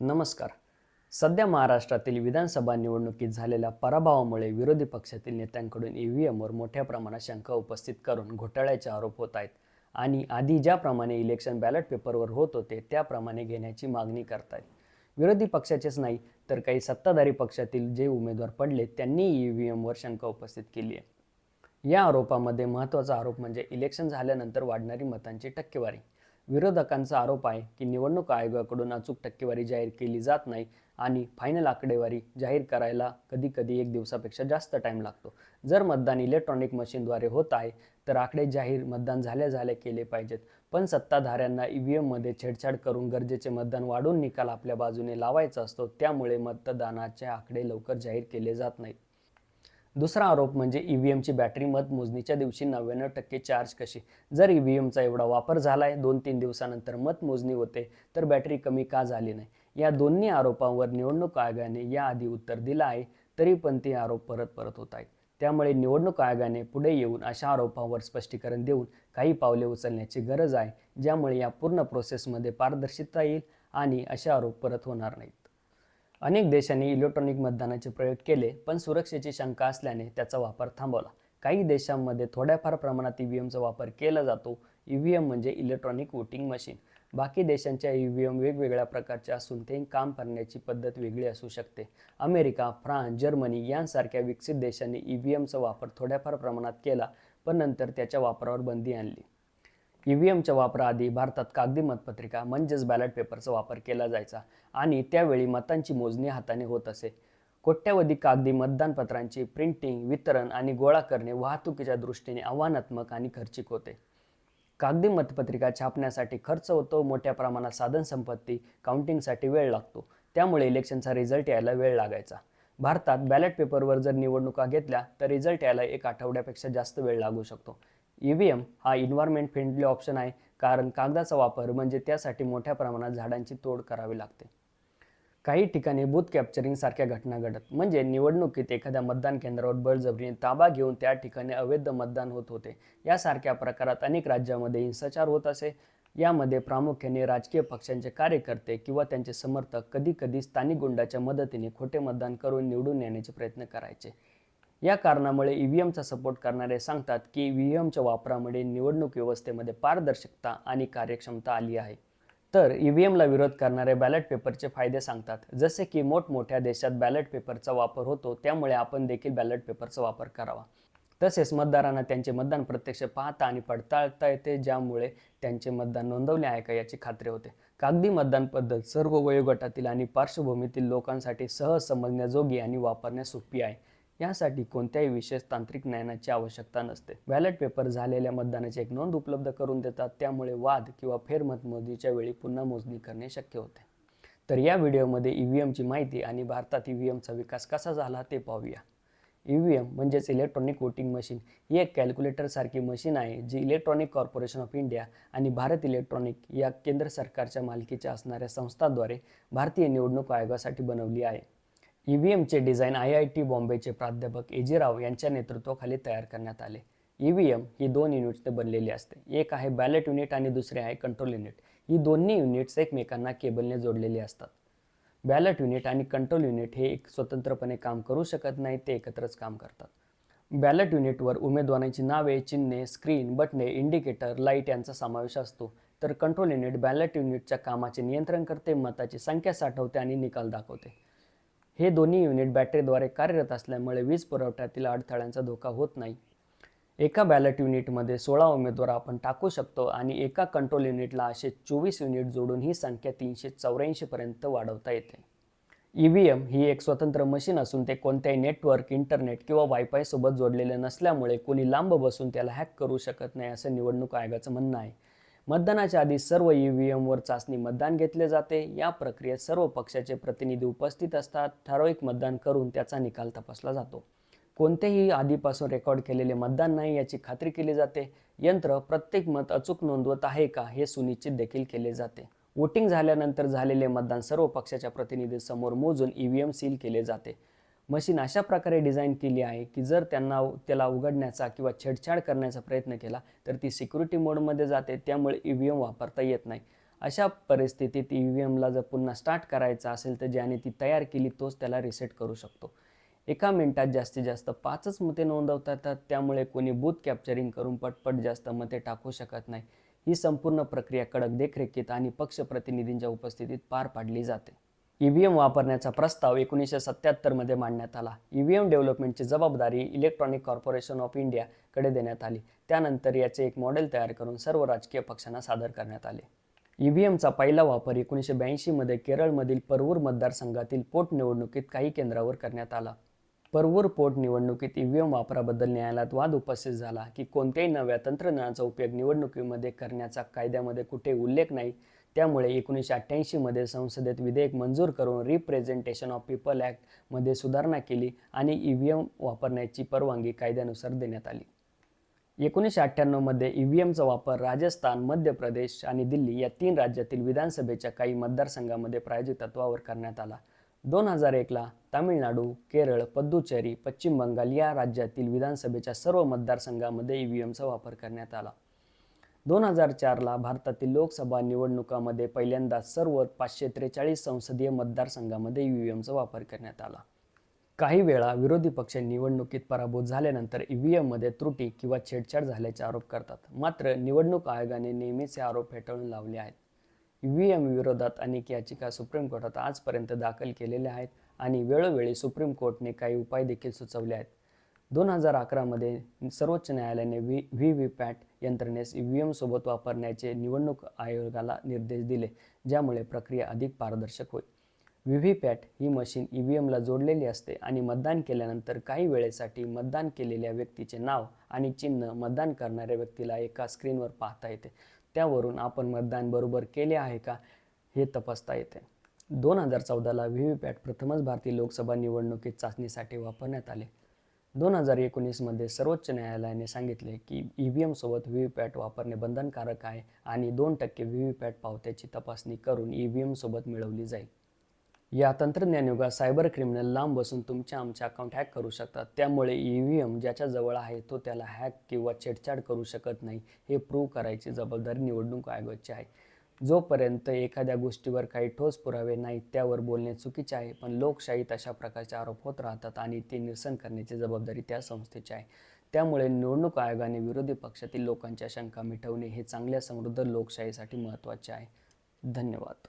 नमस्कार. सध्या महाराष्ट्रातील विधानसभा निवडणुकीत झालेल्या पराभवामुळे विरोधी पक्षातील नेत्यांकडून ई व्ही एमवर मोठ्या प्रमाणात शंका उपस्थित करून घोटाळ्याचे आरोप होत आहेत आणि आधी ज्याप्रमाणे इलेक्शन बॅलेट पेपरवर होत होते त्याप्रमाणे घेण्याची मागणी करतायत. विरोधी पक्षाचेच नाही तर काही सत्ताधारी पक्षातील जे उमेदवार पडले त्यांनी ई व्ही एमवर शंका उपस्थित केली आहे. या आरोपामध्ये महत्त्वाचा आरोप म्हणजे इलेक्शन झाल्यानंतर वाढणारी मतांची टक्केवारी. विरोधकांचा आरोप आहे की निवडणूक आयोगाकडून अचूक टक्केवारी जाहीर केली जात नाही आणि फायनल आकडेवारी जाहीर करायला कधी कधी एक दिवसापेक्षा जास्त टाईम लागतो. जर मतदान इलेक्ट्रॉनिक मशीनद्वारे होत आहे तर आकडे जाहीर मतदान झाल्या झाल्या केले पाहिजेत. पण सत्ताधाऱ्यांना ई व्ही एममध्ये छेडछाड करून गरजेचे मतदान वाढून निकाल आपल्या बाजूने लावायचा असतो त्यामुळे मतदानाचे आकडे लवकर जाहीर केले जात नाहीत. दुसरा आरोप म्हणजे ई व्ही एमची बॅटरी मत मोजणीच्या दिवशी नव्याण्णव टक्के चार्ज कशी? जर ई व्ही एमचा एवढा वापर झाला आहे दोन तीन दिवसानंतर मतमोजणी होते तर बॅटरी कमी का झाली नाही? या दोन्ही आरोपांवर निवडणूक आयोगाने याआधी उत्तर दिलं आहे तरी पण ते आरोप परत परत होत आहेत. त्यामुळे निवडणूक आयोगाने पुढे येऊन अशा आरोपांवर स्पष्टीकरण देऊन काही पावले उचलण्याची गरज आहे ज्यामुळे या पूर्ण प्रोसेसमध्ये पारदर्शिता येईल आणि असे आरोप परत होणार नाहीत. अनेक देशांनी इलेक्ट्रॉनिक मतदानाचे प्रयोग केले पण सुरक्षेची शंका असल्याने त्याचा वापर थांबवला. काही देशांमध्ये थोड्याफार प्रमाणात ई व्ही एमचा वापर केला जातो. ई व्ही एम म्हणजे इलेक्ट्रॉनिक वोटिंग मशीन बाकी देशांच्या ई व्ही एम वेगवेगळ्या प्रकारचे असून ते काम करण्याची पद्धत वेगळी असू शकते. अमेरिका फ्रान्स जर्मनी यांसारख्या विकसित देशांनी ई व्ही एमचा वापर थोड्याफार प्रमाणात केला पण नंतर त्याच्या वापरावर बंदी आणली. ई व्ही एमच्या वापराआधी भारतात कागदी मतपत्रिका म्हणजेच बॅलेट पेपरचा वापर केला जायचा आणि त्यावेळी मतांची मोजणी हाताने होत असे. कोट्यावधी कागदी मतदानपत्रांची प्रिंटिंग वितरण आणि गोळा करणे वाहतुकीच्या दृष्टीने आव्हानात्मक आणि खर्चिक होते. कागदी मतपत्रिका छापण्यासाठी खर्च होतो मोठ्या प्रमाणात साधनसंपत्ती काउंटिंगसाठी वेळ लागतो त्यामुळे इलेक्शनचा रिझल्ट यायला वेळ लागायचा. भारतात बॅलेट पेपरवर जर निवडणुका घेतल्या तर रिझल्ट यायला एक आठवड्यापेक्षा जास्त वेळ लागू शकतो. ई व्ही एम हा इन्व्हायरमेंट फ्रेंडली ऑप्शन आहे कारण कागदाचा वापर म्हणजे त्यासाठी मोठ्या प्रमाणात झाडांची तोड करावी लागते. काही ठिकाणी बूथ कॅप्चरिंग सारख्या घटना घडत म्हणजे निवडणुकीत एखाद्या मतदान केंद्रावर बळजबरीने ताबा घेऊन त्या ठिकाणी अवैध मतदान होत होते. यासारख्या प्रकारात अनेक राज्यामध्ये हिंसाचार होत असे. यामध्ये प्रामुख्याने राजकीय पक्षांचे कार्यकर्ते किंवा त्यांचे समर्थक कधीकधी स्थानिक गुंडाच्या मदतीने खोटे मतदान करून निवडून येण्याचे प्रयत्न करायचे. या कारणामुळे ई व्ही एमचा सपोर्ट करणारे सांगतात की व्ही एमच्या वापरामुळे निवडणूक व्यवस्थेमध्ये पारदर्शकता आणि कार्यक्षमता आली आहे. तर ई व्ही एमला विरोध करणारे बॅलेट पेपरचे फायदे सांगतात. जसे की मोठमोठ्या देशात बॅलेट पेपरचा वापर होतो त्यामुळे आपण देखील बॅलेट पेपरचा वापर करावा. तसेच मतदारांना त्यांचे मतदान प्रत्यक्ष पाहता आणि पडताळता येते ज्यामुळे त्यांचे मतदान नोंदवले आहे का याची खात्री होते. कागदी मतदान पद्धत सर्व वयोगटातील आणि पार्श्वभूमीतील लोकांसाठी सहज समजण्याजोगी आणि वापरण्यास सोपी आहे. यासाठी कोणत्याही विशेष तांत्रिक ज्ञानाची आवश्यकता नसते. बॅलेट पेपर झालेल्या मतदानाची एक नोंद उपलब्ध करून देतात. त्यामुळे वाद किंवा फेरमतमोजणीच्या वेळी पुन्हा मोजणी करणे शक्य होते. तर या व्हिडिओमध्ये ई व्ही एमची माहिती आणि भारतात ई व्ही एमचा विकास कसा झाला ते पाहूया. ई व्ही एम म्हणजेच इलेक्ट्रॉनिक वोटिंग मशीन ही एक कॅल्क्युलेटरसारखी मशीन आहे जी इलेक्ट्रॉनिक कॉर्पोरेशन ऑफ इंडिया आणि भारत इलेक्ट्रॉनिक या केंद्र सरकारच्या मालकीच्या असणाऱ्या संस्थाद्वारे भारतीय निवडणूक आयोगासाठी बनवली आहे. ई व्ही एमचे डिझाईन आय आय टी बॉम्बेचे प्राध्यापक ए जी राव यांच्या नेतृत्वाखाली तयार करण्यात आले. ई व्ही एम ही दोन युनिट्सने बनलेली असते. एक आहे बॅलेट युनिट आणि दुसरे आहे कंट्रोल युनिट. ही दोन्ही युनिट्स एकमेकांना केबलने जोडलेली असतात. बॅलेट युनिट आणि कंट्रोल युनिट हे एक स्वतंत्रपणे काम करू शकत नाही ते एकत्रच काम करतात. बॅलेट युनिटवर उमेदवारांची नावे चिन्हे स्क्रीन बटणे इंडिकेटर लाइट यांचा समावेश असतो. तर कंट्रोल युनिट बॅलेट युनिटच्या कामाचे नियंत्रण करते मताची संख्या साठवते आणि निकाल दाखवते. हे दोन्ही युनिट बॅटरीद्वारे कार्यरत असल्यामुळे वीज पुरवठ्यातील अडथळ्यांचा धोका होत नाही. एका बॅलेट युनिटमध्ये सोळा उमेदवार आपण टाकू शकतो आणि एका कंट्रोल युनिटला असे चोवीस युनिट जोडून ही संख्या तीनशे चौऱ्याऐंशीपर्यंत वाढवता येते. ई व्ही एम ही एक स्वतंत्र मशीन असून ते कोणत्याही नेटवर्क इंटरनेट किंवा वायफायसोबत जोडलेले नसल्यामुळे कोणी लांब बसून त्याला हॅक करू शकत नाही असं निवडणूक आयोगाचं म्हणणं आहे. मतदानाच्या आधी सर्व ई व्ही एमवर चाचणी मतदान घेतले जाते. या प्रक्रियेत सर्व पक्षाचे प्रतिनिधी उपस्थित असतात. ठराविक मतदान करून त्याचा निकाल तपासला जातो. कोणतेही आधीपासून रेकॉर्ड केलेले मतदान नाही याची खात्री केली जाते. यंत्र प्रत्येक मत अचूक नोंदवत आहे का हे सुनिश्चित देखील केले जाते. वोटिंग झाल्यानंतर झालेले मतदान सर्व पक्षाच्या प्रतिनिधींसमोर मोजून ई व्ही एम सील केले जाते. मशीन अशा प्रकारे डिझाईन केली आहे की जर त्यांना त्याला उघडण्याचा किंवा छेडछाड करण्याचा प्रयत्न केला तर ती सिक्युरिटी मोडमध्ये जाते त्यामुळे ई व्ही एम वापरता येत नाही. अशा परिस्थितीत ई व्ही एमला जर पुन्हा स्टार्ट करायचा असेल तर ज्याने ती तयार केली तोच त्याला रिसेट करू शकतो. एका मिनिटात जास्तीत जास्त पाचच मते नोंदवता येतात त्यामुळे कोणी बूथ कॅप्चरिंग करून पटपट जास्त मते टाकू शकत नाही. ही संपूर्ण प्रक्रिया कडक देखरेखीत आणि पक्षप्रतिनिधींच्या उपस्थितीत पार पाडली जाते. ई व्ही एम वापरण्याचा प्रस्ताव एकोणीसशे सत्त्याहत्तरमध्ये मांडण्यात आला. ई व्ही एम डेव्हलपमेंटची जबाबदारी इलेक्ट्रॉनिक कॉर्पोरेशन ऑफ इंडियाकडे देण्यात आली. त्यानंतर याचे एक मॉडेल तयार करून सर्व राजकीय पक्षांना सादर करण्यात आले. ई व्ही एमचा पहिला वापर एकोणीसशे ब्याऐंशीमध्ये केरळमधील परवूर मतदारसंघातील पोटनिवडणुकीत काही केंद्रावर करण्यात आला. परवूर पोटनिवडणुकीत ई व्ही एम वापराबद्दल न्यायालयात वाद उपस्थित झाला की कोणत्याही नव्या तंत्रज्ञानाचा उपयोग निवडणुकीमध्ये करण्याचा कायद्यामध्ये कुठे उल्लेख नाही त्यामुळे एकोणीसशे अठ्ठ्याऐंशीमध्ये संसदेत विधेयक मंजूर करून रिप्रेझेंटेशन ऑफ पीपल ॲक्टमध्ये सुधारणा केली आणि ई व्ही एम वापरण्याची परवानगी कायद्यानुसार देण्यात आली. एकोणीसशे अठ्ठ्याण्णवमध्ये ई व्ही एमचा वापर राजस्थान मध्य प्रदेश आणि दिल्ली या तीन राज्यातील विधानसभेच्या काही मतदारसंघामध्ये प्रायोजित तत्वावर करण्यात आला. दोन हजार एकला तामिळनाडू केरळ पद्दुचेरी पश्चिम बंगाल या राज्यातील विधानसभेच्या सर्व मतदारसंघामध्ये ई व्ही एमचा वापर करण्यात आला. दोन हजार चारला भारतातील लोकसभा निवडणुकामध्ये पहिल्यांदा सर्व पाचशे त्रेचाळीस संसदीय मतदारसंघामध्ये ई एमचा वापर करण्यात आला. काही वेळा विरोधी पक्ष निवडणुकीत पराभूत झाल्यानंतर ई व्ही एममध्ये त्रुटी किंवा छेडछाड झाल्याचे आरोप करतात. मात्र निवडणूक आयोगाने नेहमीच हे आरोप फेटाळून लावले आहेत. ई व्ही एम विरोधात अनेक याचिका सुप्रीम कोर्टात आजपर्यंत दाखल केलेल्या आहेत आणि वेळोवेळी सुप्रीम कोर्टने काही उपाय देखील सुचवले आहेत. दोन हजार अकरामध्ये सर्वोच्च न्यायालयाने व्ही व्ही व्ही पॅट यंत्रणेस ई व्ही एमसोबत वापरण्याचे निवडणूक आयोगाला निर्देश दिले ज्यामुळे प्रक्रिया अधिक पारदर्शक होईल. व्ही व्ही पॅट ही मशीन ई व्ही एमला जोडलेली असते आणि मतदान केल्यानंतर काही वेळेसाठी मतदान केलेल्या व्यक्तीचे नाव आणि चिन्ह मतदान करणाऱ्या व्यक्तीला एका स्क्रीनवर पाहता येते. त्यावरून आपण मतदान बरोबर केले आहे का हे तपासता येते. दोन हजार चौदाला व्ही व्ही पॅट प्रथमच भारतीय लोकसभा निवडणुकीत चाचणीसाठी वापरण्यात आले. दोन हजार एकोणीसमध्ये सर्वोच्च न्यायालयाने सांगितले की ई व्ही एमसोबत व्ही व्ही पॅट वापरणे बंधनकारक आहे आणि दोन टक्के व्ही व्ही पॅट पावत्याची तपासणी करून ई व्ही एमसोबत मिळवली जाईल. या तंत्रज्ञान युगात सायबर क्रिमिनल लांब बसून तुमच्या आमच्या अकाउंट हॅक करू शकतात. त्यामुळे ई व्ही एम ज्याच्या जवळ आहे तो त्याला हॅक किंवा छेडछाड करू शकत नाही हे प्रूव्ह करायची जबाबदारी निवडणूक आयोगाची आहे. जोपर्यंत एखाद्या गोष्टीवर काही ठोस पुरावे नाहीत त्यावर बोलणे चुकीचे आहे. पण लोकशाहीत अशा प्रकारचे आरोप होत राहतात आणि ते निरसन करण्याची जबाबदारी त्या संस्थेची आहे. त्यामुळे निवडणूक आयोगाने विरोधी पक्षातील लोकांच्या शंका मिटवणे हे चांगल्या समृद्ध लोकशाहीसाठी महत्त्वाचे आहे. धन्यवाद.